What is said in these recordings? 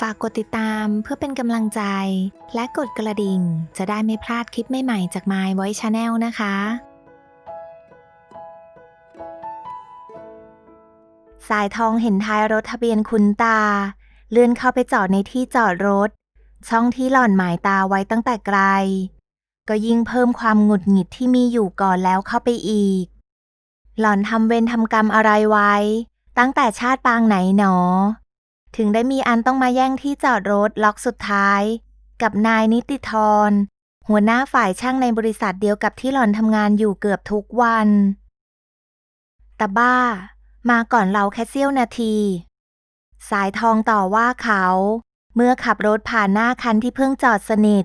ฝากกดติดตามเพื่อเป็นกำลังใจ และกดกระดิ่ง จะได้ไม่พลาดคลิปใหม่ๆจาก My Voice Channel นะคะ สายทองเห็นท้ายรถทะเบียนคุณตา เลื่อนเข้าไปจอดในที่จอดรถ ช่องที่หล่อนหมายตาไว้ตั้งแต่ไกล ก็ยิ่งเพิ่มความหงุดหงิดที่มีอยู่ก่อนแล้วเข้าไปอีก หล่อนทำเวรทำกรรมอะไรไว้ ตั้งแต่ชาติปางไหนหนอ ถึงได้มีอันต้องมาแย่งที่จอดรถล็อกสุดท้าย กับนายนิติธร หัวหน้าฝ่ายช่างในบริษัทเดียวกับที่หล่อนทำงานอยู่เกือบทุกวันแต่บ้า มาก่อนเราแค่เสี้ยวนาที สายทองต่อว่าเขา เมื่อขับรถผ่านหน้าคันที่เพิ่งจอดสนิท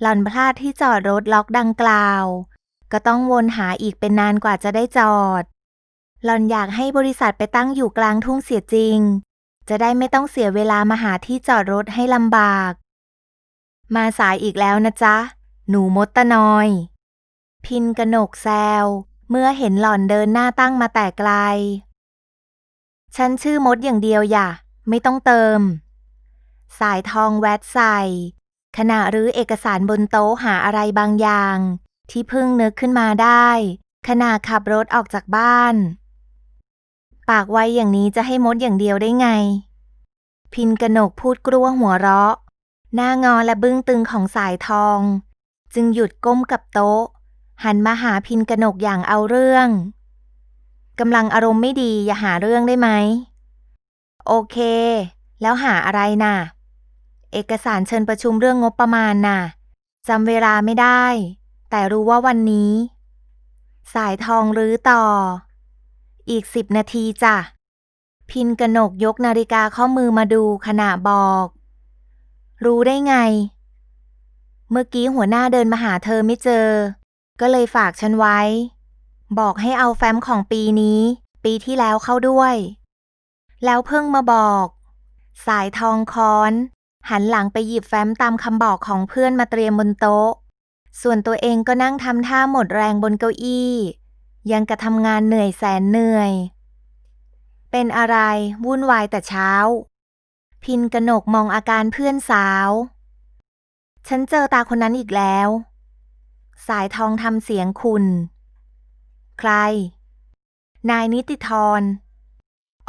หล่อนพลาดที่จอดรถล็อกดังกล่าว ก็ต้องวนหาอีกเป็นนานกว่าจะได้จอด หล่อนอยากให้บริษัทไปตั้งอยู่กลางทุ่งเสียจริง จะได้ไม่ต้องเสียเวลามาหาที่จอดรถให้ลำบาก มาสายอีกแล้วนะจ๊ะ หนูมดตะนอย พินกระหนกแซว เมื่อเห็นหล่อนเดินหน้าตั้งมาแต่ไกล ฉันชื่อมดอย่างเดียวอย่า ไม่ต้องเติม สายทองแวดใส่ ขณะรื้อเอกสารบนโต๊ะหาอะไรบางอย่าง ที่เพิ่งนึกขึ้นมาได้ ขณะขับรถออกจากบ้าน ปากไวอย่างนี้จะให้มดอย่างเดียวได้ไง พินกนกพูดกลัวหัวเราะ หน้างอและบึ้งตึงของสายทอง จึงหยุดก้มกับโต๊ะ หันมาหาพินกนกอย่างเอาเรื่องกำลังอารมณ์ไม่ดีอย่าหาเรื่องได้ไหม โอเค แล้วหาอะไรน่ะ เอกสารเชิญประชุมเรื่องงบประมาณน่ะจำเวลาไม่ได้ แต่รู้ว่าวันนี้ สายทองรื้อต่อ อีกสิบนาทีจ้ะ พินกนกยกนาฬิกาข้อมือมาดูขณะบอก รู้ได้ไง เมื่อกี้หัวหน้าเดินมาหาเธอไม่เจอ ก็เลยฝากฉันไว้ บอกให้เอาแฟ้มของปีนี้ ปีที่แล้วเข้าด้วย แล้วเพิ่งมาบอก สายทองค้อน หันหลังไปหยิบแฟ้มตามคำบอกของเพื่อนมาเตรียมบนโต๊ะ ส่วนตัวเองก็นั่งทำท่าหมดแรงบนเก้าอี้ ยังกระทำงานเหนื่อยแสนเหนื่อย เป็นอะไร วุ่นวายแต่เช้า พินกนกมองอาการเพื่อนสาว ฉันเจอตาคนนั้นอีกแล้ว สายทองทำเสียงคุณ ใคร นายนิติธร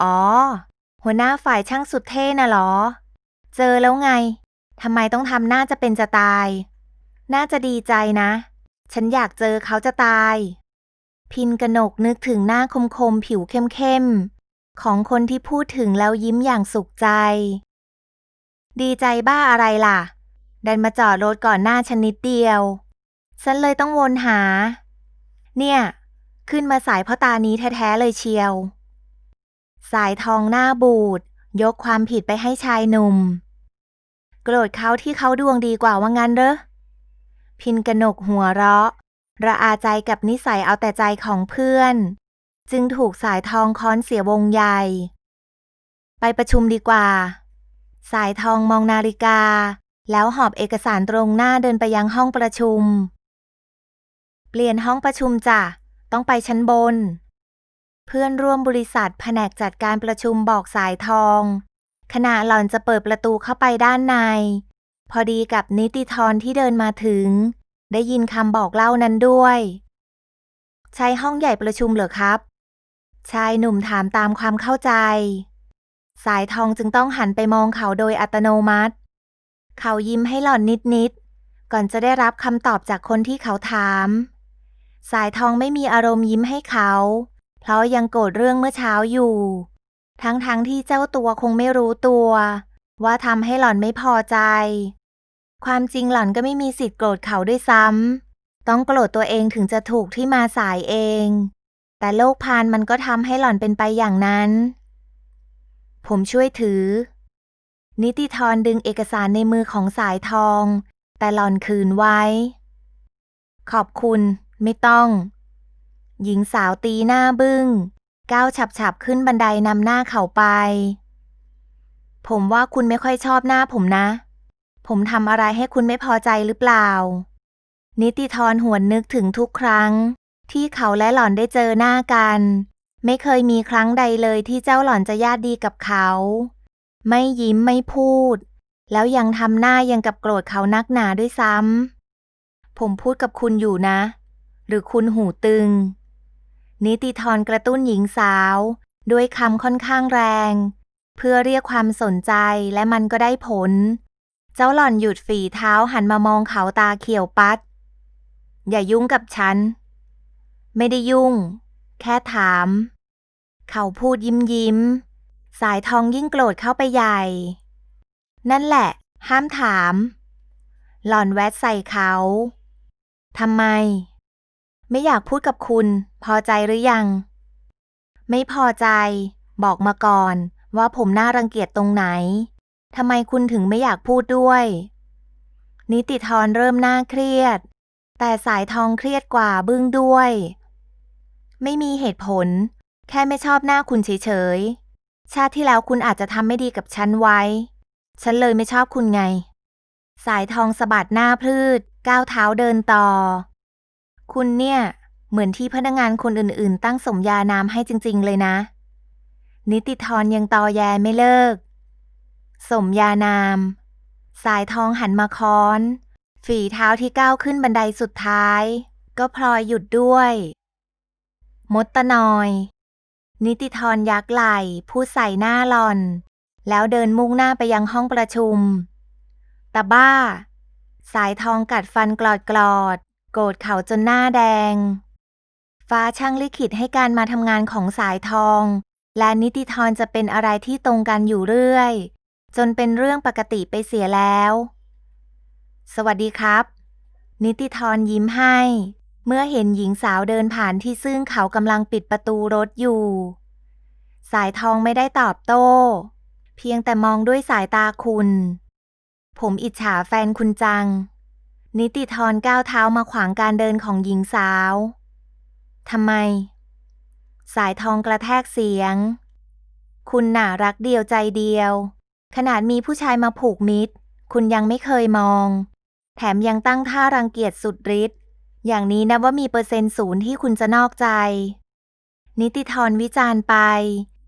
อ๋อ หัวหน้าฝ่ายช่างสุดเท่น่ะเหรอ เจอแล้วไงทำไมต้องทำหน้าจะเป็นจะตาย น่าจะดีใจนะ ฉันอยากเจอเขาจะตาย พินกนกนึกถึงหน้าคมคมๆผิวเข้มๆ ของคนที่พูดถึงแล้วยิ้มอย่างสุขใจ ดีใจบ้าอะไรล่ะ ดันมาจอดรถก่อนหน้าฉันนิดเดียว ฉันเลยต้องวนหา เนี่ย ขึ้นมาสายพราะตานี้แท้ๆเลยเชียว สายทองหน้าบูด ยกความผิดไปให้ชายหนุ่ม โกรธเขาที่เขาดวงดีกว่าว่างั้นเหรอพินกนกหัวเราะ ระอาใจกับนิสัยเอาแต่ใจของเพื่อน จึงถูกสายทองค้อนเสียวงใหญ่ ไปประชุมดีกว่า สายทองมองนาฬิกา แล้วหอบเอกสารตรงหน้าเดินไปยังห้องประชุม เปลี่ยนห้องประชุมจ้ะ ต้องไปชั้นบน เพื่อนร่วมบริษัทแผนกจัดการประชุมบอกสายทอง ขณะหล่อนจะเปิดประตูเข้าไปด้านใน พอดีกับนิติธรที่เดินมาถึง ได้ยินคำบอกเล่านั้นด้วย ใช้ห้องใหญ่ประชุมเหรอครับ ชายหนุ่มถามตามความเข้าใจ สายทองจึงต้องหันไปมองเขาโดยอัตโนมัติ เขายิ้มให้หล่อนนิดๆ ก่อนจะได้รับคำตอบจากคนที่เขาถาม สายทองไม่มีอารมณ์ยิ้มให้เขา เพราะยังโกรธเรื่องเมื่อเช้าอยู่ ทั้งๆทที่เจ้าตัวคงไม่รู้ตัว ว่าทำให้หล่อนไม่พอใจ ความจริงหล่อนก็ไม่มีสิทธิ์โกรธเขาด้วยซ้ำ ต้องโกรธตัวเองถึงจะถูกที่มาสายเอง แต่โลกพานมันก็ทำให้หล่อนเป็นไปอย่างนั้น ผมช่วยถือ นิติธรดึงเอกสารในมือของสายทอง แต่หล่อนคืนไว้ ขอบคุณไม่ต้อง หญิงสาวตีหน้าบึง้ง ก้าวฉับๆขึ้นบันไดนำหน้าเขาไป ผมว่าคุณไม่ค่อยชอบหน้าผมนะ ผมทำอะไรให้คุณไม่พอใจหรือเปล่า นิติธรหวนนึกถึงทุกครั้ง ที่เขาและหล่อนได้เจอหน้ากัน ไม่เคยมีครั้งใดเลยที่เจ้าหล่อนจะญาติดีกับเขา ไม่ยิ้มไม่พูด แล้วยังทำหน้ายังกับโกรธเขานักหนาด้วยซ้ำ ผมพูดกับคุณอยู่นะ หรือคุณหูตึง นิติธรกระตุ้นหญิงสาว ด้วยคำค่อนข้างแรง เพื่อเรียกความสนใจและมันก็ได้ผล เจ้าหล่อนหยุดฝีเท้าหันมามองเขาตาเขียวปัด อย่ายุ่งกับฉัน ไม่ได้ยุ่ง แค่ถาม เขาพูดยิ้มยิ้ม สายทองยิ่งโกรธเข้าไปใหญ่ นั่นแหละ ห้ามถาม หล่อนแวดใส่เขาทำไม ไม่อยากพูดกับคุณ พอใจหรือยัง ไม่พอใจ บอกมาก่อนว่าผมน่ารังเกียจตรงไหน ทำไมคุณถึงไม่อยากพูดด้วย นิติธรเริ่มน่าเครียด แต่สายทองเครียดกว่าบึ้งด้วย ไม่มีเหตุผล แค่ไม่ชอบหน้าคุณเฉยๆ ชาติที่แล้วคุณอาจจะทำไม่ดีกับฉันไว้ ฉันเลยไม่ชอบคุณไง สายทองสะบัดหน้าพลืดก้าวเท้าเดินต่อ คุณเนี่ย เหมือนที่พนักงานคนอื่นๆ ตั้งสมญานามให้จริง ๆ เลยนะ นิติธรยังตอแยไม่เลิก สมญานาม สายทองหันมาค้อน ฝีเท้าที่ก้าวขึ้นบันไดสุดท้าย ก็พลอยหยุดด้วย มดตะนอย นิติธรยักไหล่พูดใส่หน้าหลอน แล้วเดินมุ่งหน้าไปยังห้องประชุมตาบ้า สายทองกัดฟันกรอดกรอด โกรธเขาจนหน้าแดง ฟ้าช่างลิขิตให้การมาทำงานของสายทอง และนิติธรจะเป็นอะไรที่ตรงกันอยู่เรื่อย จนเป็นเรื่องปกติไปเสียแล้ว สวัสดีครับ นิติธรยิ้มให้ เมื่อเห็นหญิงสาวเดินผ่านที่ซึ่งเขากำลังปิดประตูรถอยู่ สายทองไม่ได้ตอบโต้ เพียงแต่มองด้วยสายตาคุณ ผมอิจฉาแฟนคุณจัง นิติธรก้าวเท้ามาขวางการเดินของหญิงสาวทำไม สายทองกระแทกเสียง คุณหน่ะรักเดียวใจเดียว ขนาดมีผู้ชายมาผูกมิตร คุณยังไม่เคยมอง แถมยังตั้งท่ารังเกียจสุดฤทธิ์อย่างนี้นับว่ามีเปอร์เซ็นต์ศูนย์ที่คุณจะนอกใจ นิติธรวิจารณ์ไป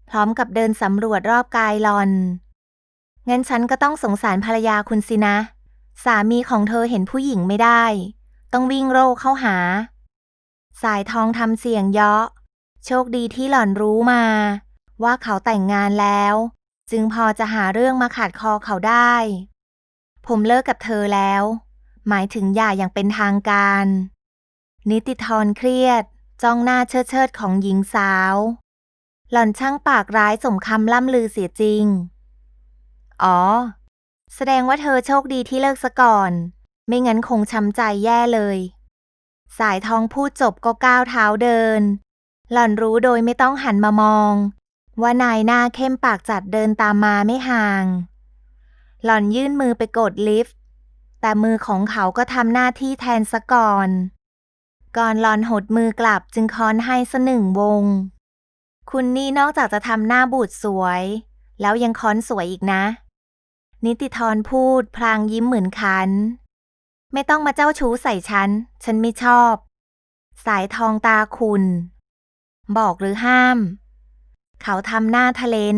พร้อมกับเดินสำรวจรอบกายหลอน งั้นฉันก็ต้องสงสารภรรยาคุณสินะ สามีของเธอเห็นผู้หญิงไม่ได้ ต้องวิ่งโร่เข้าหา สายทองทำเสียงเยาะ โชคดีที่หล่อนรู้มา ว่าเขาแต่งงานแล้ว จึงพอจะหาเรื่องมาขัดคอเขาได้ ผมเลิกกับเธอแล้ว หมายถึงหย่าอย่างเป็นทางการ นิติธรเครียด จ้องหน้าเชิดเชิดของหญิงสาว หล่อนช่างปากร้ายสมคำล่ำลือเสียจริง อ๋อ แสดงว่าเธอโชคดีที่เลิกซะก่อน ไม่งั้นคงช้ำใจแย่เลย สายทองพูดจบก็ก้าวเท้าเดิน หล่อนรู้โดยไม่ต้องหันมามอง ว่านายหน้าเข้มปากจัดเดินตามมาไม่ห่าง หล่อนยื่นมือไปกดลิฟต์ แต่มือของเขาก็ทำหน้าที่แทนซะก่อน ก่อนหลอนหดมือกลับจึงค้อนให้สกหนึ่งวง คุณนี่นอกจากจะทำหน้าบูดสวย แล้วยังค้อนสวยอีกนะ นิติธรพูดพลางยิ้มเหมือนคัน ไม่ต้องมาเจ้าชู้ใส่ฉัน ฉันไม่ชอบ สายทองตาคุณ บอกหรือห้าม เขาทำหน้าทะเลน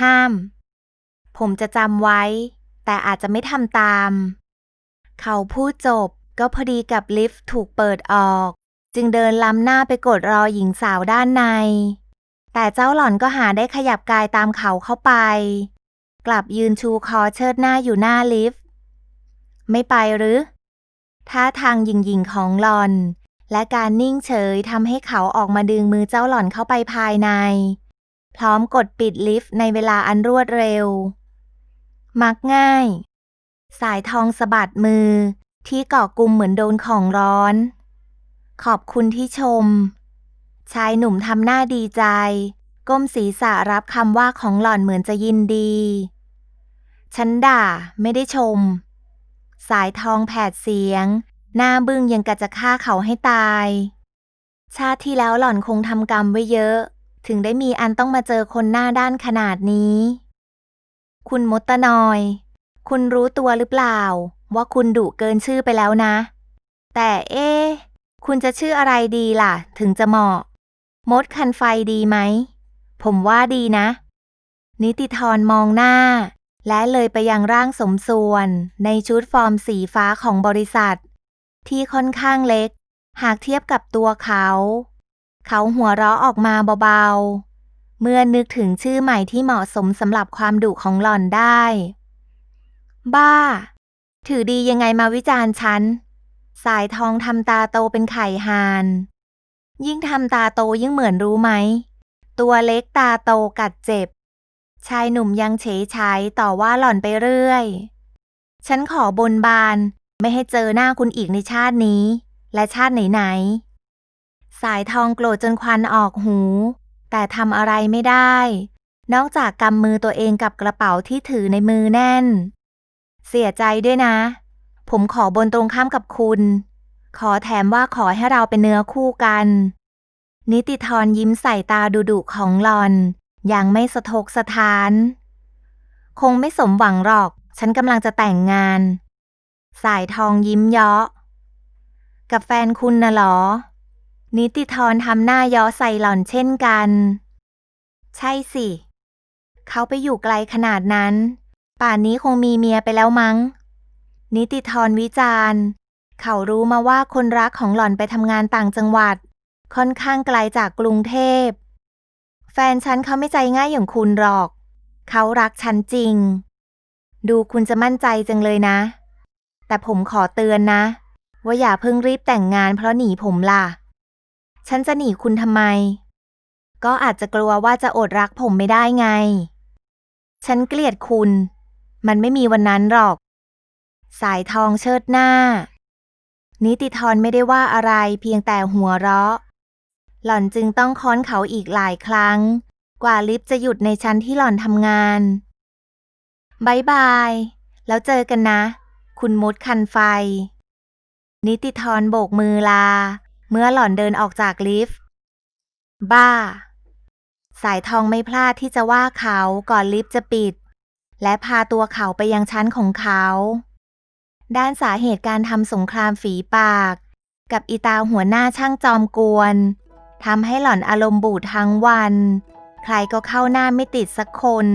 ห้าม ผมจะจำไว้ แต่อาจจะไม่ทำตาม เขาพูดจบก็พอดีกับลิฟต์ถูกเปิดออก จึงเดินล้ำหน้าไปกดรอหญิงสาวด้านใน แต่เจ้าหล่อนก็หาได้ขยับกายตามเขาเข้าไป กลับยืนชูคอเชิดหน้าอยู่หน้าลิฟต์ ไม่ไปหรือท่าทางหยิงๆของหลอน และการนิ่งเฉยทำให้เขาออกมาดึงมือเจ้าหล่อนเข้าไปภายใน พร้อมกดปิดลิฟต์ในเวลาอันรวดเร็ว มักง่าย สายทองสะบัดมือที่เกาะกลุ่มเหมือนโดนของร้อน ขอบคุณที่ชม ชายหนุ่มทำหน้าดีใจ ก้มศีรษะรับคำว่าของหล่อนเหมือนจะยินดี ฉันด่าไม่ได้ชม สายทองแผดเสียง หน้าบึ้งยังกะจะฆ่าเขาให้ตาย ชาติที่แล้วหล่อนคงทำกรรมไว้เยอะ ถึงได้มีอันต้องมาเจอคนหน้าด้านขนาดนี้ คุณมดตะนอย คุณรู้ตัวหรือเปล่า ว่าคุณดุเกินชื่อไปแล้วนะ แต่เอ๊คุณจะชื่ออะไรดีล่ะ ถึงจะเหมาะ มดคันไฟดีไหม ผมว่าดีนะ นิติธรมองหน้า และเลยไปยังร่างสมส่วน ในชุดฟอร์มสีฟ้าของบริษัท ที่ค่อนข้างเล็ก หากเทียบกับตัวเขา เขาหัวเราะออกมาเบาๆ เมื่อนึกถึงชื่อใหม่ที่เหมาะสมสำหรับความดุของหล่อนได้ บ้า ถือดียังไงมาวิจารณ์ฉัน สายทองทำตาโตเป็นไข่หาน ยิ่งทำตาโตยิ่งเหมือนรู้ไหม ตัวเล็กตาโตกัดเจ็บ ชายหนุ่มยังเฉยชายต่อว่าหล่อนไปเรื่อย ฉันขอบนบาน ไม่ให้เจอหน้าคุณอีกในชาตินี้ และชาติไหนๆ สายทองโกรธจนควันออกหู แต่ทำอะไรไม่ได้ นอกจากกำมือตัวเองกับกระเป๋าที่ถือในมือแน่น เสียใจด้วยนะ ผมขอบนตรงข้ามกับคุณ ขอแถมว่าขอให้เราเป็นเนื้อคู่กัน นิติธรยิ้มใส่ตาดุดุของหลอน อย่างไม่สะทกสะท้าน คงไม่สมหวังหรอก ฉันกำลังจะแต่งงาน สายทองยิ้มเยาะ กับแฟนคุณน่ะหรอ นิติธรทำหน้าเย้อใส่หล่อนเช่นกัน ใช่สิ เขาไปอยู่ไกลขนาดนั้น ป่านนี้คงมีเมียไปแล้วมั้ง นิติธรวิจารณ์ เขารู้มาว่าคนรักของหล่อนไปทำงานต่างจังหวัด ค่อนข้างไกลจากกรุงเทพ แฟนฉันเขาไม่ใจง่ายอย่างคุณหรอก เขารักฉันจริง ดูคุณจะมั่นใจจังเลยนะ แต่ผมขอเตือนนะ ว่าอย่าเพิ่งรีบแต่งงานเพราะหนีผมล่ะ ฉันจะหนีคุณทำไม ก็อาจจะกลัวว่าจะอดรักผมไม่ได้ไง ฉันเกลียดคุณ มันไม่มีวันนั้นหรอก สายทองเชิดหน้า นิติธรไม่ได้ว่าอะไรเพียงแต่หัวเราะ หล่อนจึงต้องค้อนเขาอีกหลายครั้ง กว่าลิฟต์จะหยุดในชั้นที่หล่อนทำงานบายบาย แล้วเจอกันนะ คุณมดคันไฟ นิติธรโบกมือลา เมื่อหล่อนเดินออกจากลิฟต์ บ้า สายทองไม่พลาดที่จะว่าเขาก่อนลิฟต์จะปิด และพาตัวเขาไปยังชั้นของเขา ด้านสาเหตุการทำสงครามฝีปาก กับอีตาหัวหน้าช่างจอมกวนทำให้หล่อนอารมณ์บูดทั้งวัน ใครก็เข้าหน้าไม่ติดสักคน